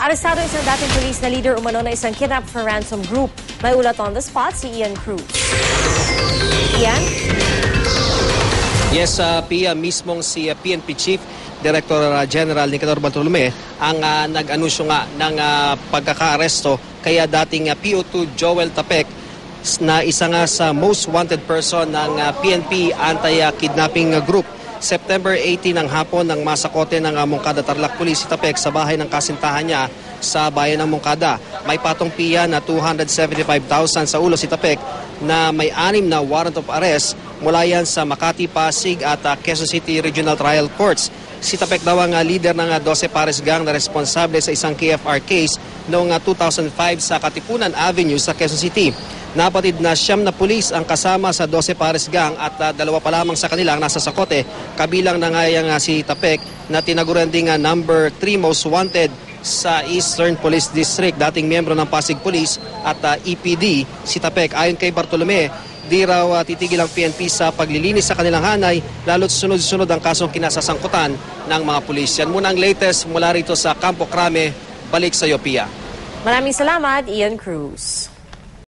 Arestado isang dating police na leader umano na isang kidnap for ransom group. May ulat on the spot si Ian Cruz. Ian? Yes, uh, Pia, mismong si uh, PNP Chief Director uh, General Nicanor Bartolome ang uh, nag-anunsyo nga ng uh, pagkakaaresto kaya dating uh, PO2 Joel Tapek na isa nga sa most wanted person ng uh, PNP anti-kidnapping group. September 18 ng hapon ng masakote ng Mongkada Tarlac Police si sa bahay ng kasintahan niya sa bayan ng Mongkada. May patong piya na 275,000 sa ulo si Tapek na may anim na warrant of arrest mula yan sa Makati, Pasig at uh, Quezon City Regional Trial Courts. Si Tapek daw ang uh, leader ng uh, 12 Pares Gang na responsable sa isang KFR case noong uh, 2005 sa Katipunan Avenue sa Quezon City. Napatid na siyam na pulis ang kasama sa 12 Pares Gang at uh, dalawa pa lamang sa kanila ang nasa sakote. Kabilang na nga yung, uh, si Tapek na tinaguran ding uh, number 3 most wanted sa Eastern Police District, dating miyembro ng Pasig Police at uh, EPD, si Tapek. Ayon kay Bartolome, di raw uh, titigil ang PNP sa paglilinis sa kanilang hanay, lalo't sunod-sunod ang kasong kinasasangkutan ng mga pulis. Yan muna ang latest mula rito sa Campo Crame. Balik sa Yopia. Maraming salamat, Ian Cruz.